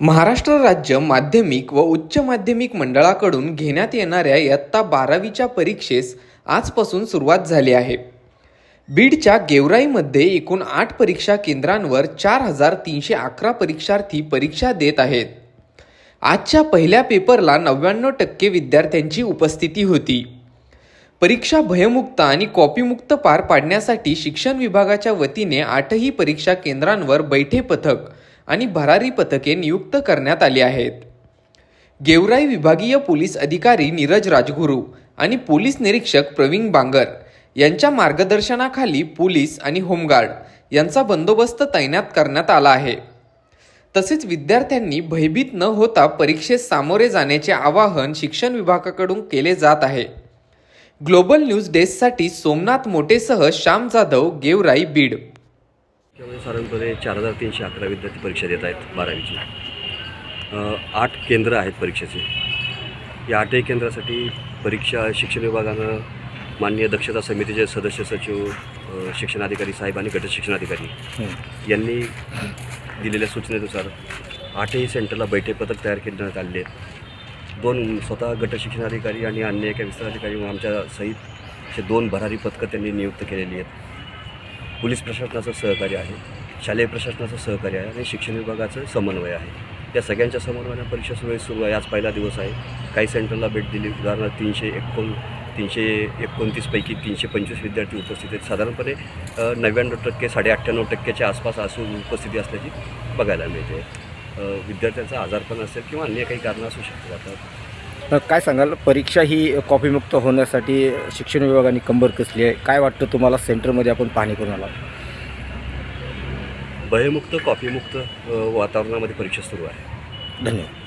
महाराष्ट्र राज्य माध्यमिक व उच्च माध्यमिक मंडळाकडून घेण्यात येणाऱ्या इयत्ता बारावीच्या परीक्षेस आजपासून सुरुवात झाली आहे. बीडच्या गेवराईमध्ये एकूण आठ परीक्षा केंद्रांवर चार हजार तीनशे अकरा परीक्षार्थी परीक्षा देत आहेत. आजच्या पहिल्या पेपरला नव्याण्णव टक्के विद्यार्थ्यांची उपस्थिती होती. परीक्षा भयमुक्त आणि कॉपीमुक्त पार पाडण्यासाठी शिक्षण विभागाच्या वतीने आठही परीक्षा केंद्रांवर बैठे पथक आणि भरारी पथके नियुक्त करण्यात आली आहेत. गेवराई विभागीय पोलीस अधिकारी नीरज राजगुरू आणि पोलीस निरीक्षक प्रवीण बांगर यांच्या मार्गदर्शनाखाली पोलीस आणि होमगार्ड यांचा बंदोबस्त तैनात करण्यात आला आहे. तसेच विद्यार्थ्यांनी भयभीत न होता परीक्षेत सामोरे जाण्याचे आवाहन शिक्षण विभागाकडून केले जात आहे. ग्लोबल न्यूज डेस्कसाठी सोमनाथ मोटेसह श्याम जाधव गेवराई बीड. त्यामुळे साधारणपणे चार हजार तीनशे अकरा विद्यार्थी परीक्षा देत आहेत बारावीची. आठ केंद्र आहेत परीक्षेचे. या आठही केंद्रासाठी परीक्षा शिक्षण विभागानं माननीय दक्षता समितीचे सदस्य सचिव शिक्षणाधिकारी साहेब आणि गट शिक्षणाधिकारी यांनी दिलेल्या सूचनेनुसार आठही सेंटरला बैठे पथक तयार करण्यात आलेले आहेत. दोन स्वतः गट शिक्षणाधिकारी आणि अन्य एका विस्ताराधिकारी आमच्या सहित असे दोन भरारी पथकं त्यांनी नियुक्त केलेली आहेत. पोलीस प्रशासनाचं सहकार्य आहे शालेय प्रशासनाचं सहकार्य आहे आणि शिक्षण विभागाचं समन्वय आहे. या सगळ्यांच्या समन्वयाने परीक्षा सुरळीत सुरू आहे. आज पहिला दिवस आहे. काही सेंटरला भेट दिली. उदाहरणार्थ तीनशे एकोण तीनशे एकोणतीसपैकी तीनशे पंचवीस विद्यार्थी उपस्थित आहेत. साधारणपणे नव्याण्णव टक्के साडे अठ्ठ्याण्णव टक्क्याच्या आसपास असून उपस्थिती असल्याची बघायला मिळते. विद्यार्थ्यांचा आजारपण असेल किंवा अन्य काही कारणं असू शकतात. आता काय सांगाल? परीक्षा ही कॉपीमुक्त होण्यासाठी शिक्षण विभागाने कंबर कसली आहे? काय वाटतं तुम्हाला? सेंटरमध्ये आपण पाहणी करून आला भयमुक्त कॉफीमुक्त वातावरणामध्ये परीक्षा सुरू आहे. धन्यवाद.